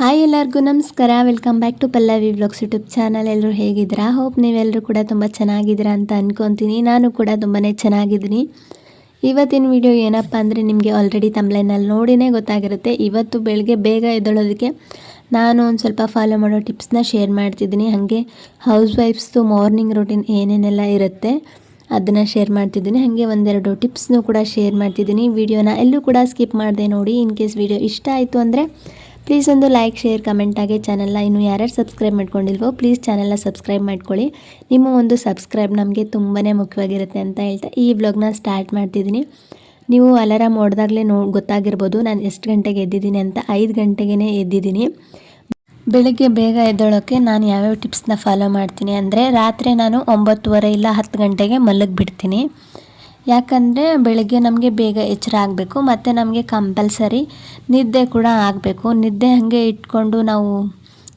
Hi ಎಲ್ಲರಿಗೂ, ನಮಸ್ಕಾರ. Welcome back to Pallavi blogs YouTube channel ಎಲ್ಲರೂ ಹೇಗಿದ್ದೀರಾ? ಹೋಪ್ ನೀವೆಲ್ಲರೂ ಕೂಡ ತುಂಬ ಚೆನ್ನಾಗಿದ್ದೀರಾ ಅಂತ ಅಂದ್ಕೊತೀನಿ ನಾನು ಕೂಡ ತುಂಬಾ ಚೆನ್ನಾಗಿದ್ದೀನಿ. ಇವತ್ತಿನ ವಿಡಿಯೋ ಏನಪ್ಪ ಅಂದರೆ ನಿಮಗೆ ಆಲ್ರೆಡಿ ತಮ್ಲೈನಲ್ಲಿ ನೋಡಿನೇ ಗೊತ್ತಾಗಿರುತ್ತೆ. ಇವತ್ತು ಬೆಳಗ್ಗೆ ಬೇಗ ಎದ್ದೇಳೋದಕ್ಕೆ ನಾನು ಒಂದು ಸ್ವಲ್ಪ ಫಾಲೋ ಮಾಡೋ ಟಿಪ್ಸ್ನ ಶೇರ್ ಮಾಡ್ತಿದ್ದೀನಿ. ಹಾಗೆ ಹೌಸ್ ವೈಫ್ಸ್ದು ಮಾರ್ನಿಂಗ್ ರೂಟೀನ್ ಏನೇನೆಲ್ಲ ಇರುತ್ತೆ ಅದನ್ನು ಶೇರ್ ಮಾಡ್ತಿದ್ದೀನಿ. ಹಾಗೆ ಒಂದೆರಡು ಟಿಪ್ಸ್ನೂ ಕೂಡ ಶೇರ್ ಮಾಡ್ತಿದ್ದೀನಿ. ವಿಡಿಯೋನ ಎಲ್ಲೂ ಕೂಡ ಸ್ಕಿಪ್ ಮಾಡಿದೆ ನೋಡಿ. ಇನ್ ಕೇಸ್ ವಿಡಿಯೋ ಇಷ್ಟ ಆಯಿತು ಅಂದರೆ ಪ್ಲೀಸ್ ಒಂದು ಲೈಕ್ ಶೇರ್ ಕಮೆಂಟ್ ಆಗಿ ಚಾನಲ್ನ ಇನ್ನೂ ಯಾರ್ಯಾರು ಸಬ್ಸ್ಕ್ರೈಬ್ ಮಾಡ್ಕೊಂಡಿಲ್ವೋ ಪ್ಲೀಸ್ ಚಾನಲ್ನ ಸಬ್ಸ್ಕ್ರೈಬ್ ಮಾಡ್ಕೊಳ್ಳಿ. ನಿಮ್ಮ ಒಂದು ಸಬ್ಸ್ಕ್ರೈಬ್ ನಮಗೆ ತುಂಬಾ ಮುಖ್ಯವಾಗಿರುತ್ತೆ ಅಂತ ಹೇಳ್ತಾ ಈ ಬ್ಲಾಗ್ನ ಸ್ಟಾರ್ಟ್ ಮಾಡ್ತಿದ್ದೀನಿ. ನೀವು ಅಲಾರಾಮ್ ಹೊಡೆದಾಗಲೇ ನೋ, ಗೊತ್ತಾಗಿರ್ಬೋದು, ನಾನು ಎಷ್ಟು ಗಂಟೆಗೆ ಎದ್ದಿದ್ದೀನಿ ಅಂತ ಐದು ಗಂಟೆಗೇ ಎದ್ದಿದ್ದೀನಿ. ಬೆಳಗ್ಗೆ ಬೇಗ ಎದ್ದೇಳೋಕ್ಕೆ ನಾನು ಯಾವ್ಯಾವ ಟಿಪ್ಸ್ನ ಫಾಲೋ ಮಾಡ್ತೀನಿ ಅಂದರೆ, ರಾತ್ರಿ ನಾನು ಒಂಬತ್ತುವರೆ ಇಲ್ಲ ಹತ್ತು ಗಂಟೆಗೆ ಮಲಗಿಬಿಡ್ತೀನಿ. ಯಾಕಂದರೆ ಬೆಳಗ್ಗೆ ನಮಗೆ ಬೇಗ ಎಚ್ಚರ ಆಗಬೇಕು, ಮತ್ತು ನಮಗೆ ಕಂಪಲ್ಸರಿ ನಿದ್ದೆ ಕೂಡ ಆಗಬೇಕು. ನಿದ್ದೆ ಹಾಗೆ ಇಟ್ಕೊಂಡು ನಾವು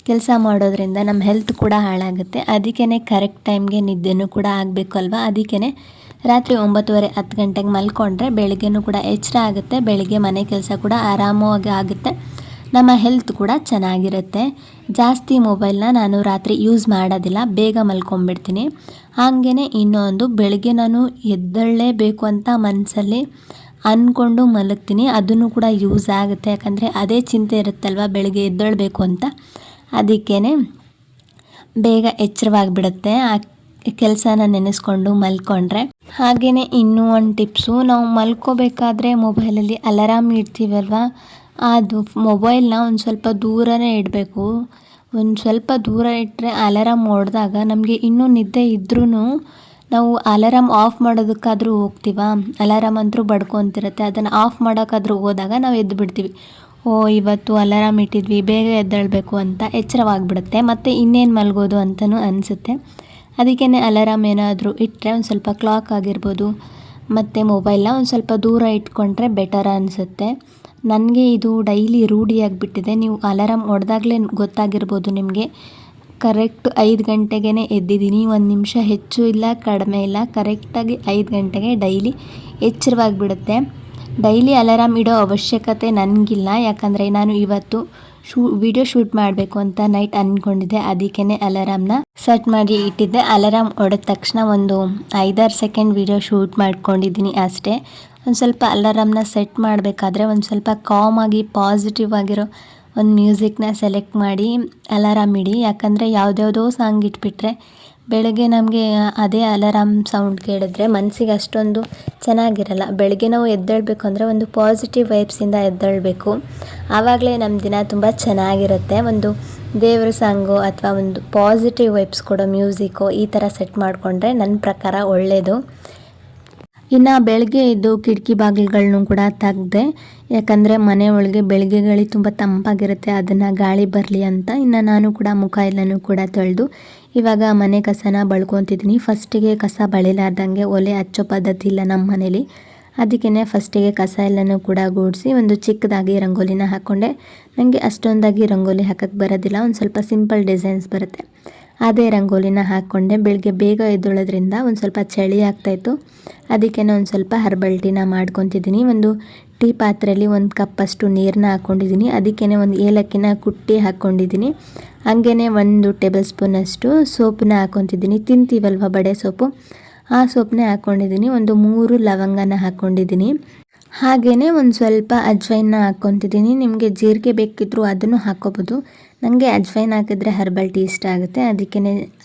ಕೆಲಸ ಮಾಡೋದ್ರಿಂದ ನಮ್ಮ ಹೆಲ್ತ್ ಕೂಡ ಹಾಳಾಗುತ್ತೆ. ಅದಕ್ಕೇ ಕರೆಕ್ಟ್ ಟೈಮ್ಗೆ ನಿದ್ದೆನೂ ಕೂಡ ಆಗಬೇಕು ಅಲ್ವಾ? ಅದಕ್ಕೇ ರಾತ್ರಿ ಒಂಬತ್ತುವರೆ ಹತ್ತು ಗಂಟೆಗೆ ಮಲ್ಕೊಂಡ್ರೆ ಬೆಳಗ್ಗೆನೂ ಕೂಡ ಎಚ್ಚರ ಆಗುತ್ತೆ, ಬೆಳಗ್ಗೆ ಮನೆ ಕೆಲಸ ಕೂಡ ಆರಾಮವಾಗಿ ಆಗುತ್ತೆ. ನಮ್ಮ ಹೆಲ್ತ್ ಕೂಡ ಚೆನ್ನಾಗಿರುತ್ತೆ. ಜಾಸ್ತಿ ಮೊಬೈಲ್ನ ನಾನು ರಾತ್ರಿ ಯೂಸ್ ಮಾಡೋದಿಲ್ಲ, ಬೇಗ ಮಲ್ಕೊಂಬಿಡ್ತೀನಿ ಹಾಗೇ ಇನ್ನೊಂದು, ಬೆಳಗ್ಗೆ ನಾನು ಎದ್ದೇಳಲೇಬೇಕು ಅಂತ ಮನಸ್ಸಲ್ಲಿ ಅಂದ್ಕೊಂಡು ಮಲಗ್ತೀನಿ. ಅದನ್ನು ಕೂಡ ಯೂಸ್ ಆಗುತ್ತೆ. ಯಾಕಂದರೆ ಅದೇ ಚಿಂತೆ ಇರುತ್ತಲ್ವ, ಬೆಳಗ್ಗೆ ಎದ್ದೇಳಬೇಕು ಅಂತ. ಅದಕ್ಕೇ ಬೇಗ ಎಚ್ಚರವಾಗಿಬಿಡುತ್ತೆ. ಆ ಕೆಲಸನ ನೆನೆಸ್ಕೊಂಡು ಮಲ್ಕೊಂಡ್ರೆ. ಹಾಗೆಯೇ ಇನ್ನೂ ಒಂದು ಟಿಪ್ಸು ನಾವು ಮಲ್ಕೋಬೇಕಾದ್ರೆ ಮೊಬೈಲಲ್ಲಿ ಅಲಾರಾಮ್ ಇಡ್ತೀವಲ್ವ? ಅದು ಮೊಬೈಲ್ನ ಒಂದು ಸ್ವಲ್ಪ ದೂರನೇ ಇಡಬೇಕು. ಒಂದು ಸ್ವಲ್ಪ ದೂರ ಇಟ್ಟರೆ ಅಲಾರಾಮ್ ಹೊಡೆದಾಗ ನಮಗೆ ಇನ್ನೂ ನಿದ್ದೆ ಇದ್ರೂ ನಾವು ಅಲಾರಾಮ್ ಆಫ್ ಮಾಡೋದಕ್ಕಾದರೂ ಹೋಗ್ತೀವ? ಅಲಾರಾಮ್ ಅಂತೂ ಬಡ್ಕೊತಿರುತ್ತೆ. ಅದನ್ನು ಆಫ್ ಮಾಡೋಕ್ಕಾದರೂ ಹೋದಾಗ ನಾವು ಎದ್ದು ಬಿಡ್ತೀವಿ. ಓ, ಇವತ್ತು ಅಲಾರಾಮ್ ಇಟ್ಟಿದ್ವಿ, ಬೇಗ ಎದ್ದೇಳಬೇಕು ಅಂತ ಎಚ್ಚರವಾಗಿಬಿಡುತ್ತೆ. ಮತ್ತು ಇನ್ನೇನು ಮಲಗೋದು ಅಂತಲೂ ಅನಿಸುತ್ತೆ. ಅದಕ್ಕೇ ಅಲಾರಾಮ್ ಏನಾದರೂ ಇಟ್ಟರೆ ಒಂದು ಸ್ವಲ್ಪ ಕ್ಲಾಕ್ ಆಗಿರ್ಬೋದು. ಮತ್ತು ಮೊಬೈಲ್ನ ಒಂದು ಸ್ವಲ್ಪ ದೂರ ಇಟ್ಕೊಂಡ್ರೆ ಬೆಟರ್ ಅನಿಸುತ್ತೆ. ನನಗೆ ಇದು ಡೈಲಿ ರೂಢಿಯಾಗಿಬಿಟ್ಟಿದೆ ನೀವು ಅಲಾರಾಮ್ ಹೊಡೆದಾಗಲೇ ಗೊತ್ತಾಗಿರ್ಬೋದು ನಿಮಗೆ. ಕರೆಕ್ಟ್ ಐದು ಗಂಟೆಗೇ ಎದ್ದಿದ್ದೀನಿ. ಒಂದು ನಿಮಿಷ ಹೆಚ್ಚು ಇಲ್ಲ, ಕಡಿಮೆ ಇಲ್ಲ. ಕರೆಕ್ಟಾಗಿ ಐದು ಗಂಟೆಗೆ ಡೈಲಿ ಎಚ್ಚರವಾಗಿಬಿಡುತ್ತೆ. ಡೈಲಿ ಅಲಾರಾಮ್ ಇಡೋ ಅವಶ್ಯಕತೆ ನನಗಿಲ್ಲ. ಯಾಕಂದರೆ ನಾನು ಇವತ್ತು ಶೂ, ವಿಡಿಯೋ ಶೂಟ್ ಮಾಡಬೇಕು ಅಂತ ನೈಟ್ ಅಂದ್ಕೊಂಡಿದ್ದೆ ಅದಕ್ಕೇ ಅಲಾರಾಮ್ನ ಸೆಟ್ ಮಾಡಿ ಇಟ್ಟಿದ್ದೆ. ಅಲಾರಾಮ್ ಹೊಡೆದ ತಕ್ಷಣ ಒಂದು ಐದಾರು ಸೆಕೆಂಡ್ ವಿಡಿಯೋ ಶೂಟ್ ಮಾಡ್ಕೊಂಡಿದ್ದೀನಿ ಅಷ್ಟೇ. ಒಂದು ಸ್ವಲ್ಪ ಅಲಾರಾಮ್ನ ಸೆಟ್ ಮಾಡಬೇಕಾದ್ರೆ ಒಂದು ಸ್ವಲ್ಪ ಕಾಮಾಗಿ ಪಾಸಿಟಿವ್ ಆಗಿರೋ ಒಂದು ಮ್ಯೂಸಿಕ್ನ ಸೆಲೆಕ್ಟ್ ಮಾಡಿ ಅಲಾರಾಮ್ ಇಡಿ. ಯಾಕಂದರೆ ಯಾವುದ್ಯಾವುದೋ ಸಾಂಗ್ ಇಟ್ಬಿಟ್ರೆ ಬೆಳಗ್ಗೆ ನಮಗೆ ಅದೇ ಅಲಾರಾಮ್ ಸೌಂಡ್ ಕೇಳಿದ್ರೆ ಮನಸ್ಸಿಗೆ ಅಷ್ಟೊಂದು ಚೆನ್ನಾಗಿರಲ್ಲ. ಬೆಳಗ್ಗೆ ನಾವು ಎದ್ದೇಳಬೇಕು ಅಂದರೆ ಒಂದು ಪಾಸಿಟಿವ್ ವೈಬ್ಸಿಂದ ಎದ್ದೇಳಬೇಕು. ಆವಾಗಲೇ ನಮ್ಮ ದಿನ ತುಂಬ ಚೆನ್ನಾಗಿರುತ್ತೆ. ಒಂದು ದೇವರ ಸಾಂಗು ಅಥವಾ ಒಂದು ಪಾಸಿಟಿವ್ ವೈಬ್ಸ್ ಕೊಡೋ ಮ್ಯೂಸಿಕ್ಕು ಈ ಥರ ಸೆಟ್ ಮಾಡಿಕೊಂಡ್ರೆ ನನ್ನ ಪ್ರಕಾರ ಒಳ್ಳೆಯದು ಇನ್ನು ಬೆಳಗ್ಗೆ ಎದ್ದು ಕಿಟಕಿ ಬಾಗಿಲುಗಳನ್ನು ಕೂಡ ತೆಗ್ದೆ, ಯಾಕಂದರೆ ಮನೆ ಒಳಗೆ ಬೆಳಗ್ಗೆ ಗಾಳಿ ತುಂಬ ತಂಪಾಗಿರುತ್ತೆ, ಅದನ್ನು ಗಾಳಿ ಬರಲಿ ಅಂತ. ಇನ್ನು ನಾನು ಕೂಡ ಮುಖ ಎಲ್ಲನೂ ಕೂಡ ತೊಳೆದು, ಇವಾಗ ಮನೆ ಕಸನ ಬಳ್ಕೊತಿದ್ದೀನಿ ಫಸ್ಟಿಗೆ ಕಸ ಬಳಿಲಾರ್ದಂಗೆ ಒಲೆ ಹಚ್ಚೋ ಪದ್ಧತಿ ಇಲ್ಲ ನಮ್ಮ ಮನೇಲಿ. ಅದಕ್ಕೇ ಫಸ್ಟಿಗೆ ಕಸ ಎಲ್ಲನೂ ಕೂಡ ಗೂಡಿಸಿ ಒಂದು ಚಿಕ್ಕದಾಗಿ ರಂಗೋಲಿನ ಹಾಕ್ಕೊಂಡೆ ನನಗೆ ಅಷ್ಟೊಂದಾಗಿ ರಂಗೋಲಿ ಹಾಕಕ್ಕೆ ಬರೋದಿಲ್ಲ, ಒಂದು ಸ್ವಲ್ಪ ಸಿಂಪಲ್ ಡಿಸೈನ್ಸ್ ಬರುತ್ತೆ. ಅದೇ ರಂಗೋಲಿನ ಹಾಕ್ಕೊಂಡೆ ಬೆಳಗ್ಗೆ ಬೇಗ ಎದ್ದೊಳೋದ್ರಿಂದ ಒಂದು ಸ್ವಲ್ಪ ಚಳಿ ಆಗ್ತಾಯಿತ್ತು ಅದಕ್ಕೆ ಒಂದು ಸ್ವಲ್ಪ ಹರ್ಬಲ್ ಟೀನ ಮಾಡ್ಕೊತಿದ್ದೀನಿ. ಒಂದು ಟೀ ಪಾತ್ರೆಯಲ್ಲಿ ಒಂದು ಕಪ್ಪಷ್ಟು ನೀರನ್ನ ಹಾಕ್ಕೊಂಡಿದ್ದೀನಿ. ಅದಕ್ಕೇ ಒಂದು ಏಲಕ್ಕಿನ ಕುಟ್ಟಿ ಹಾಕ್ಕೊಂಡಿದ್ದೀನಿ. ಹಂಗೇ ಒಂದು ಟೇಬಲ್ ಸ್ಪೂನಷ್ಟು ಸೋಪನ್ನ ಹಾಕ್ಕೊತಿದ್ದೀನಿ. ತಿಂತೀವಲ್ವ ಬಡೆ ಸೋಪು? ಆ ಸೋಪ್ನೇ ಹಾಕ್ಕೊಂಡಿದ್ದೀನಿ. ಒಂದು ಮೂರು ಲವಂಗನ ಹಾಕ್ಕೊಂಡಿದ್ದೀನಿ. ಹಾಗೆಯೇ ಒಂದು ಸ್ವಲ್ಪ ಅಜ್ವೈನ ಹಾಕ್ಕೊತಿದ್ದೀನಿ. ನಿಮಗೆ ಜೀರಿಗೆ ಬೇಕಿದ್ದರೂ ಅದನ್ನು ಹಾಕ್ಕೋಬೋದು. ನನಗೆ ಅಜ್ವೈನ್ ಹಾಕಿದ್ರೆ ಹರ್ಬಲ್ ಟೀ ಇಷ್ಟ ಆಗುತ್ತೆ. ಅದಕ್ಕೇ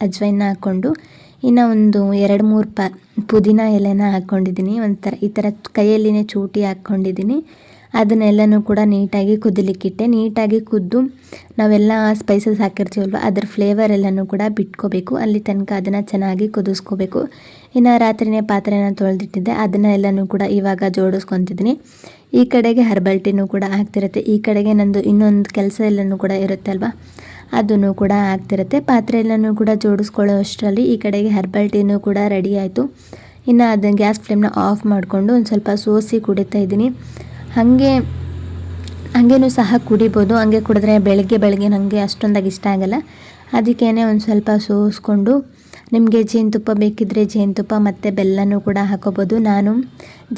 ಅಜ್ವೈನ್ ಹಾಕ್ಕೊಂಡು ಇನ್ನು ಒಂದು ಎರಡು ಮೂರು ಪ, ಪುದೀನ ಎಲೆನ ಹಾಕ್ಕೊಂಡಿದ್ದೀನಿ ಒಂಥರ ಈ ಥರ ಕೈಯಲ್ಲಿನೇ ಚೂಟಿ ಹಾಕ್ಕೊಂಡಿದ್ದೀನಿ. ಅದನ್ನೆಲ್ಲನೂ ಕೂಡ ನೀಟಾಗಿ ಕುದಿಲಿಕ್ಕಿಟ್ಟೆ ನೀಟಾಗಿ ಕುದ್ದು ನಾವೆಲ್ಲ ಸ್ಪೈಸಸ್ ಹಾಕಿರ್ತೀವಲ್ವ, ಅದ್ರ ಫ್ಲೇವರ್ ಎಲ್ಲನೂ ಕೂಡ ಬಿಟ್ಕೋಬೇಕು. ಅಲ್ಲಿ ತನಕ ಅದನ್ನು ಚೆನ್ನಾಗಿ ಕುದಿಸ್ಕೋಬೇಕು. ಇನ್ನು ರಾತ್ರಿನೇ ಪಾತ್ರೆನ ತೊಳೆದಿಟ್ಟಿದ್ದೆ. ಅದನ್ನೆಲ್ಲನೂ ಕೂಡ ಇವಾಗ ಜೋಡಿಸ್ಕೊತಿದ್ದೀನಿ. ಈ ಕಡೆಗೆ ಹರ್ಬಲ್ ಟೀನೂ ಕೂಡ ಆಗ್ತಿರುತ್ತೆ. ಈ ಕಡೆಗೆ ನಂದು ಇನ್ನೊಂದು ಕೆಲಸ ಎಲ್ಲನೂ ಕೂಡ ಇರುತ್ತೆ ಅಲ್ವಾ? ಅದನ್ನು ಕೂಡ ಆಗ್ತಿರುತ್ತೆ. ಪಾತ್ರೆ ಎಲ್ಲನೂ ಕೂಡ ಜೋಡಿಸ್ಕೊಳ್ಳೋ ಅಷ್ಟರಲ್ಲಿ ಈ ಕಡೆಗೆ ಹರ್ಬಲ್ ಟೀನೂ ಕೂಡ ರೆಡಿ ಆಯಿತು. ಇನ್ನು ಅದನ್ನು ಗ್ಯಾಸ್ ಫ್ಲೇಮ್ನ ಆಫ್ ಮಾಡಿಕೊಂಡು ಒಂದು ಸ್ವಲ್ಪ ಸೋಸಿ ಕುಡಿತಾ ಇದ್ದೀನಿ. ಹಾಗೆ, ಹಾಗೇನೂ ಸಹ ಕುಡಿಬೋದು. ಹಂಗೆ ಕುಡಿದ್ರೆ ಬೆಳಗ್ಗೆ ಬೆಳಗ್ಗೆ ನನಗೆ ಅಷ್ಟೊಂದಾಗಿ ಇಷ್ಟ ಆಗಲ್ಲ. ಅದಕ್ಕೇ ಒಂದು ಸ್ವಲ್ಪ ಸೋಸ್ಕೊಂಡು ನಿಮಗೆ ಜೇನುತುಪ್ಪ ಬೇಕಿದ್ದರೆ ಜೇನುತುಪ್ಪ ಮತ್ತು ಬೆಲ್ಲನೂ ಕೂಡ ಹಾಕೋಬೋದು. ನಾನು